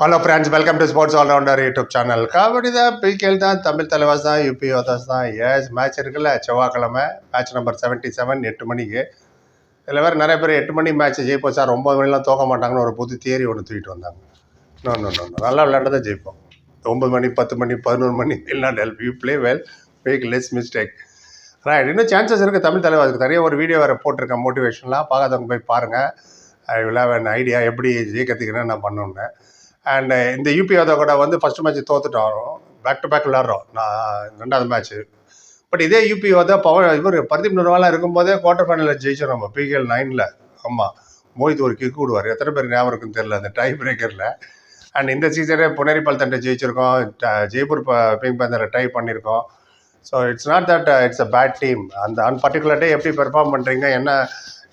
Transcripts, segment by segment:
Hello friends welcome to sports allrounder YouTube channel kabaddi தான் PKL தான் தமிழ் தலைவாஸ் தான் UP ஓதாஸ் தான். எஸ் மேட்ச் இருக்குல்ல செவ்வாய்க்கிழமை. மேட்ச் நம்பர் செவன்ட்டி செவன் எட்டு மணிக்கு. இதில் வேறு நிறைய பேர் எட்டு மணி மேட்ச் ஜெயிப்போம் சார். ஒம்பது மணிலாம் தோக்க மாட்டாங்கன்னு ஒரு புது தியரி ஒன்று தூக்கிட்டு வந்தாங்க. நோ நோ நோ நல்லா விளையாண்டதான் ஜெயிப்போம். ஒம்பது மணி பத்து மணி பதினோரு மணி எல்லாம் help you play well make less mistake right இன்னும் சான்சஸ் இருக்குது தமிழ் தலைவாஸுக்கு நிறைய ஒரு வீடியோ வேறு போட்டிருக்கேன் மோட்டிவேஷன்லாம் பார்க்காதவங்க போய் பாருங்கள் ஐ வில் ஹேவ் ஐடியா எப்படி ஜெயிக்கிறதுக்கு என்ன நான் பண்ணணுன்னு அண்ட் uh, இந்த யூபி யாதவ் கூட வந்து ஃபஸ்ட் மேட்ச் தோத்துட்டோம் பேக் டு பேக் விளாட்றோம் நான் ரெண்டாவது மேட்ச்சு பட் இதே யூபி யாதவ் பவர் இவர் பர்தீப் நர்வாலாம் இருக்கும்போதே குவார்டர் ஃபைனலில் ஜெயிச்சோம் நம்ம. பிகேஎல் நைனில் ஆமாம் மோஹித் ஒரு கிக் விடுவார். எத்தனை பேர் ஞாபகம் இருக்குன்னு தெரில அந்த டை பிரேக்கரில் அண்ட் இந்த சீசனே புனேரி பல்தண்டை ஜெயிச்சிருக்கோம். ஜெய்ப்பூர் ப- பிங்க் பேந்தரை டை பண்ணியிருக்கோம் so it's not that it's a bad team அந்த அன் பர்டிகுலர் டே எப்படி பெர்ஃபார்ம் பண்ணுறீங்க என்ன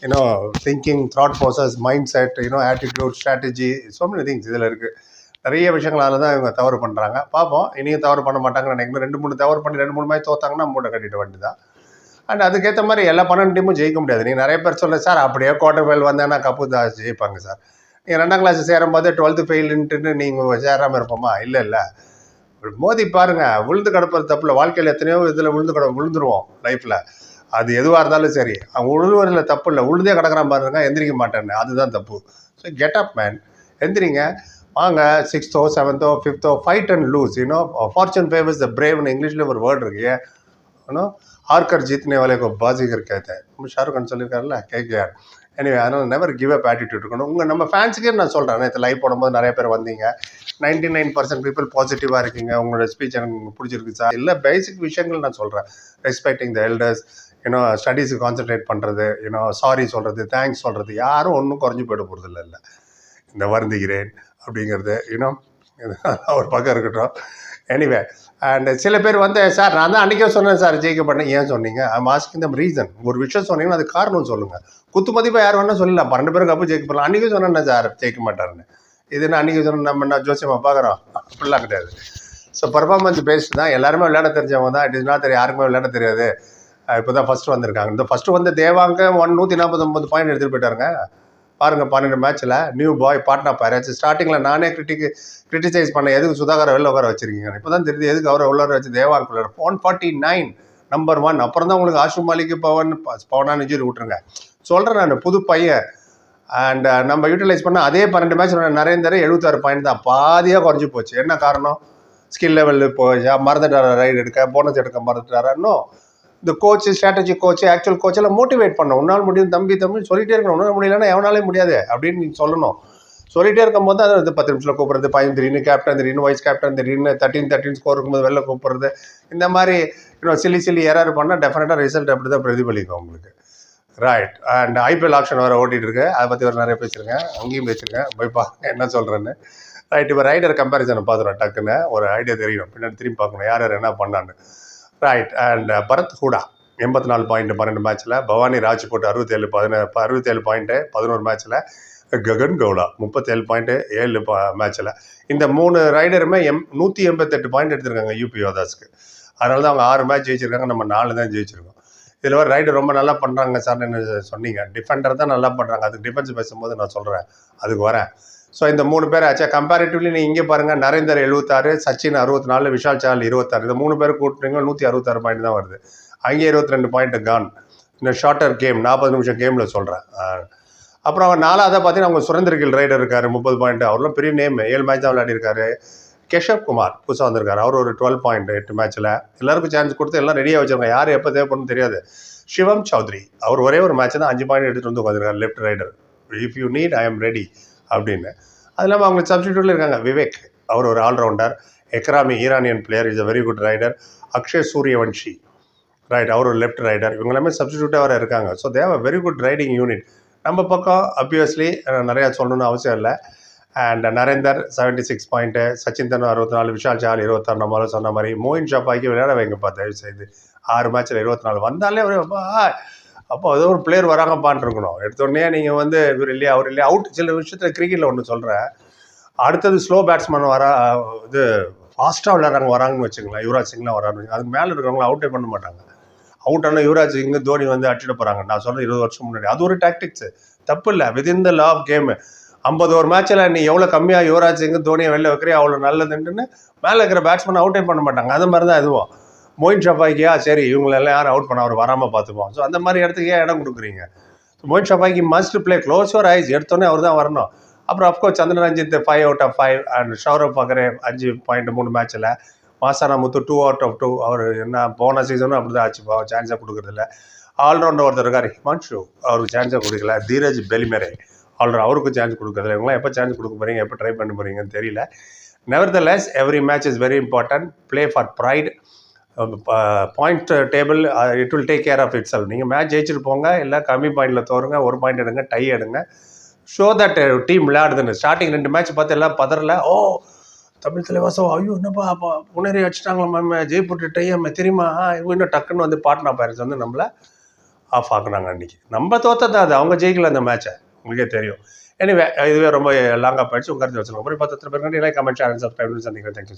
you know thinking throat process mindset you know attitude strategy so many things இதில் இருக்குது நிறைய விஷயங்களால தான் இவங்க தவறு பண்ணுறாங்க பார்ப்போம் இனியும் தவறு பண்ண மாட்டாங்கன்னு நினைக்கிறேன். ரெண்டு மூணு தவறு பண்ணி ரெண்டு மூணு மாதிரி தோத்தாங்கன்னா மூட்டை கட்டிட்டு வேண்டி தான் அண்ட் அதுக்கேற்ற மாதிரி எல்லா பன்னெண்டு டீமும் ஜெயிக்க முடியாது. நீங்கள் நிறைய பேர் சொல்ல சார் அப்படியே குவார்டர் ஃபைல் வந்தேன்னா கப்பு தான் ஜெயிப்பாங்க சார். நீங்கள் ரெண்டாம் கிளாஸ் சேரும்போது டுவெல்த்து ஃபெயிலுன்ட்டு நீங்கள் சேராமல் இருப்போமா? இல்லை இல்லை. மோதி பாருங்கள் விழுந்து கிடப்பது தப்பில் வாழ்க்கையில் எத்தனையோ இதில் விழுந்து கிட விழுந்துருவோம் லைஃப்பில் அது எதுவாக இருந்தாலும் சரி. அவன் உழுவரில் தப்பு இல்லை உழுதே கிடக்கிற மாதிரி பாருங்க எந்திரிக்க மாட்டேன்னு. அதுதான் தப்பு. ஸோ கெட் அப் மேன் எந்திரிங்க. வாங்க. சிக்ஸ்த்தோ செவன்த்தோ ஃபிஃப்த்தோ fight and lose you know fortune favours the பிரேவ்னு இங்கிலீஷில் ஒரு வேர்டு இருக்கு. ஏன்னோ ஆர்கர் ஜீத்னே வாலே கோ பாஜிகர் கேத்தேன் ஷாருக் கான் சொல்லியிருக்காருல்ல? கேகேஆர் எனிவே அதனால் நெவர் கிவ் அப் ஆட்டிடியூட் இருக்கணும். உங்கள் நம்ம ஃபேன்ஸுக்கே நான் சொல்கிறேன் நேற்று லைவ் போடும்போது நிறைய பேர் வந்தீங்க. நைன்டி நைன் பர்சன்ட் பீப்புள் பாசிட்டிவாக இருக்கீங்க. உங்களோட ஸ்பீச் எனக்கு பிடிச்சிருக்கு சார் இல்லை பேசிக் விஷயங்கள் நான் சொல்கிறேன் respecting the elders you know ஸ்டடீஸுக்கு concentrate பண்ணுறது யூனோ சாரி சொல்கிறது தேங்க்ஸ் சொல்கிறது யாரும் ஒன்றும் குறைஞ்சி போயிட போகிறது இல்லை இல்லை. இந்த வருந்துகிறேன் அப்படிங்கிறது யூனோ ஒரு பக்கம் இருக்கட்டும். எனிவே அண்ட் சில பேர் வந்து சார் நான் தான் அன்றைக்கே சொன்னேன் சார் ஜெயிக்க பண்ணேன் ஏன் சொன்னீங்க? ஐம் ஆஸ்கிங் தம் ரீசன் ஒரு விஷயம் சொன்னீங்கன்னா அது காரணம் சொல்லுங்கள் குத்து மதிப்பாக யார் வேணால் சொல்லலாம். பன்னெண்டு பேருக்கு அப்போ ஜெயிக்க பண்ணலாம் அன்றைக்கே சொன்னேன் சார் ஜெயிக்க மாட்டாருன்னு. இது நான் அன்றைக்கி சொன்ன நம்ம என்ன ஜோசியமாக பார்க்குறோம் அப்படிலாம் கிடையாது. ஸோ பர்ஃபார்மன்ஸ் பேஸ்ட் தான். எல்லாருமே விளையாட தெரிஞ்சவங்க தான். இட் இஸ் நாட் தெரியும் யாருக்குமே விளையாட தெரியாது. இப்போ தான் ஃபஸ்ட்டு வந்திருக்காங்க. இந்த ஃபஸ்ட்டு வந்து தேவாங்க ஒன் நூற்றி நாற்பத்தொம்பது பாயிண்ட் எடுத்துகிட்டு போயிட்டாருங்க பாருங்கள் பன்னெண்டு மேட்ச்சில் நியூ பாய் பாட்னா பேரேஜ் ஸ்டார்டிங்கில் நானே கிரிட்டிக் கிரிட்டிசைஸ் பண்ண எதுக்கு சுதாகர் வெளில உட்கார வச்சிருக்கீங்க? இப்போ தான் தெரியுது எதுக்கு அவரை உள்ளார வச்சு தேவாங்க பிள்ளை one forty nine number one அப்புறம் தான் உங்களுக்கு ஆஷு மாலிக் பவன் பவனா நிஜூரி விட்டுருங்க. சொல்கிறேன் நான் புது பையன். அண்ட் நம்ம யூட்டிலைஸ் பண்ண அதே பன்னெண்டு மேட்ச் நரேந்தர் எழுபத்தாறு பாயிண்ட் தான். பாதியாக குறைஞ்சி போச்சு. என்ன காரணம்? ஸ்கில் லெவல் போச்சா? மறந்துட்டாரா? ரைடு எடுக்க போனஸ் எடுக்க மறந்துட்டாரா? இன்னும் இந்த coach strategy coach actual coach எல்லாம் மோட்டிவேட் பண்ண உன்னால் முடியும் தம்பி தம்பி சொல்லிட்டே இருக்கணும். உன்னால் முடியலன்னா எவனாலே முடியாது அப்படின்னு நீ சொல்லணும். சொல்லிட்டே இருக்கும்போது அது வந்து பத்து நிமிஷத்தில் கூப்பிட்றது பதினஞ்சு திடீர்னு கேப்டன் திடீர்னு வைஸ் கேப்டன் திடீர்னு தேர்ட்டின் தேர்ட்டின் ஸ்கோர் இருக்கும்போது வெளில கூப்பிட்றது. இந்த மாதிரி இன்னும் சில்லி சில்லி ஏறாரு பண்ணால் டெஃபினட்டாக ரிசல்ட் அப்படி தான் பிரதிபலிக்கும் உங்களுக்கு. ரைட் அண்ட் ஐபிஎல் ஆப்ஷன் வேறு ஓட்டிகிட்டு இருக்கு. அதை பற்றி ஒரு நிறைய பேசியிருக்கேன் அங்கேயும் பேசியிருக்கேன் போய் பாருங்க என்ன சொல்கிறேன்னு ரைட் இப்போ ரைடர் கம்பேரிசனை பார்த்துருவோம் டக்குன்னு. ஒரு ஐடியா தெரியும். பின்னாடி திரும்பி பார்க்கணும். யார் யார் என்ன பண்ணான்னு. Right and Bharat uh, Hooda எண்பத்தி நாலு பாயிண்ட் பன்னெண்டு மேட்ச்சில் பவானி ராஜ்கோட் அறுபத்தேழு பதின அறுபத்தேழு பாயிண்ட்டு பதினோரு மேட்ச்சில் ககன் கவுடா முப்பத்தேழு பாயிண்ட்டு ஏழு மேட்ச்சில் இந்த மூணு ரைடருமே எம் நூற்றி எண்பத்தெட்டு பாயிண்ட் எடுத்திருக்காங்க யூபி யோதாஸ்க்கு அதனால தான் அவங்க ஆறு மேட்ச் ஜெயிச்சிருக்காங்க நம்ம நாலு தான் ஜெயிச்சிருக்கோம். இதில் வர ரைடர் ரொம்ப நல்லா பண்ணுறாங்க சார் என்ன சொன்னீங்க? டிஃபெண்டர் தான் நல்லா பண்ணுறாங்க அதுக்கு டிஃபென்ஸ் பேசும்போது நான் சொல்கிறேன் அதுக்கு வரேன். ஸோ இந்த மூணு பேர் ஆச்சா? கம்பேரிட்டிவ்லி நீங்கள் இங்கே பாருங்கள் நரேந்தர் எழுபத்தாறு சச்சின் அறுபத்தி நாலு விஷால் சால் இருபத்தாறு இந்த மூணு பேர் கூட்டுறீங்க நூற்றி அறுபத்தாறு பாயிண்ட் தான் வருது. அங்கே இருபத்தி ரெண்டு பாயிண்ட் கான் இந்த ஷார்ட்டர் கேம் நாற்பது நிமிஷம் கேமில் சொல்கிறேன் அப்புறம் அவர் நாலாவதாக பார்த்தீங்கன்னா அவங்க சுரந்திரகில் ரைடர் இருக்கார் முப்பது பாயிண்ட் அவர்லாம் பெரிய நேம் ஏழு மேட்ச் தான் விளையாடிருக்காரு. கெஷப் குமார் புதுசாக வந்திருக்காரு. அவர் ஒரு டுவெல் பாயிண்ட் எட்டு மேட்ச்சில் எல்லாருக்கும் சான்ஸ் கொடுத்து எல்லாம் ரெடியாக வச்சிருக்காங்க. யார் எப்போ தேவைப்படும் தெரியாது. சிவம் சௌத்ரி. அவர் ஒரே ஒரு மேட்ச் தான் அஞ்சு பாயிண்ட் எடுத்துகிட்டு வந்து உட்காந்துருக்காரு left raider if you need I am ready அப்படின்னு. அது இல்லாமல் அவங்க சப்ஸ்டியூட்டில் இருக்காங்க. விவேக் அவர் ஒரு allrounder Ekrami Iranian player is a very good raider Akshay Suryavanshi right அவர் ஒரு லெஃப்ட் ரைடர் இவங்க எல்லாமே சப்ஸ்டியூட்டாக வர இருக்காங்க. So they've very good raiding unit நம்ம பக்கம் அப்வியஸ்லி நிறையா சொல்லணும்னு அவசியம் இல்லை. And Narender seventy six point Sachin தன் அறுபத்தி நாலு விஷால் சால் இருபத்தாறு நம்ம சொன்ன மாதிரி மோயின் ஷாப்பாக்கி விளையாட வைங்கப்பா தயவு செய்து ஆறு மேட்ச்சில் இருபத்தி நாலு. வந்தாலே ஒரு அப்போ ஏதோ ஒரு பிளேயர் வராங்கப்பான்னு இருக்கணும். எடுத்தோடனே நீங்கள் வந்து இவர் இல்லையா அவர் இல்லையா அவுட் சில விஷயத்தில் கிரிக்கெட்டில் ஒன்று சொல்கிறேன் அடுத்தது ஸ்லோ பேட்ஸ்மேன் வரா இது ஃபாஸ்ட்டாக விளையாடுறாங்க வராங்கன்னு வச்சுங்களேன் யுவராஜ் சிங்லாம் வராங்க அதுக்கு மேலே இருக்கிறவங்கள அவுட்டே பண்ண மாட்டாங்க. அவுட் ஆனால் யுவராஜ் சிங் தோனி வந்து அடிச்சிட போகிறாங்க நான் சொல்கிறேன் இருபது வருஷம் முன்னாடி. அது ஒரு டாக்டிக்ஸ் தப்பு இல்லை. Within the law of game ஐம்பது ஒரு மேட்ச்சில் நீ எவ்வளோ கம்மியாக யுவராஜ் சிங் தோனியை வெளில வைக்கிறியோ அவ்வளோ நல்லதுன்ட்டுன்னு மேலே இருக்கிற பேட்ஸ்மேன் அவுட்டே பண்ண மாட்டாங்க. அது மாதிரி தான் இதுவும். மொயின் ஷபாக்கியா சரி இவங்களெல்லாம் யாரும் அவுட் பண்ண அவர் வராமல் பார்த்துப்போம் ஸோ அந்த மாதிரி இடத்துக்கு ஏன் இடம் கொடுக்குறீங்க? Moin Shafaghi must play close your eyes எடுத்தோன்னே அவர் தான் வரணும். அப்புறம் of course Chandran Ranjit five out of five and Saurav பக்கரே அஞ்சு பாயிண்ட் மூணு மேட்ச்சில் Masana Muthu two out of two அவர் என்ன போன சீசனும் அப்படி தான் ஆச்சு. சான்ஸாக கொடுக்குறதில்ல. ஆல்ரவுண்டர் ஒருத்தர் இருக்கார் ஹிமான்ஷு. அவருக்கு சான்ஸாக கொடுக்கல. தீரஜ் பெலிமெரே. ஆல்ரவுண்டர் அவருக்கும் சான்ஸ் கொடுக்குறதில்ல. இவங்களாம் எப்போ சான்ஸ் கொடுக்க போகிறீங்க எப்போ ட்ரை பண்ண போகிறீங்கன்னு தெரியல. Nevertheless every match is very important play for pride point table it will take care of it செல் நீங்கள் மேட்ச் ஜெயிச்சுட்டு போங்க இல்லை கம்மி பாயிண்டில் தோறுங்க ஒரு பாயிண்ட் எடுங்க டை எடுங்க. ஷோ தட் டீம் விளையாடுதுன்னு. ஸ்டார்டிங் ரெண்டு மேட்ச் பார்த்து எல்லாம் பதறல. ஓ தமிழ் தலைவாசம் ஐயோ என்னப்பா அப்பா புனரி அடிச்சிட்டாங்களா மேம் ஜெய்பூர் டை அம்மா தெரியுமா? இவங்க இன்னும் டக்குன்னு வந்து பாட்னா பேரண்ட்ஸ் வந்து நம்மளை ஆஃப் ஆக்குனாங்க அன்றைக்கி நம்ம தோத்தது அது? அவங்க ஜெயிக்கல அந்த மேட்சை உங்களுக்கே தெரியும். எனிவே இதுவே ரொம்ப லாங்காக போயிடுச்சு. உங்க கருத்து வச்சுருக்கோம் ஒரு பத்து பேர் கமெண்ட் சேனல் சப்ஸ்கிரைப் சந்திக்கிறேன். Thank you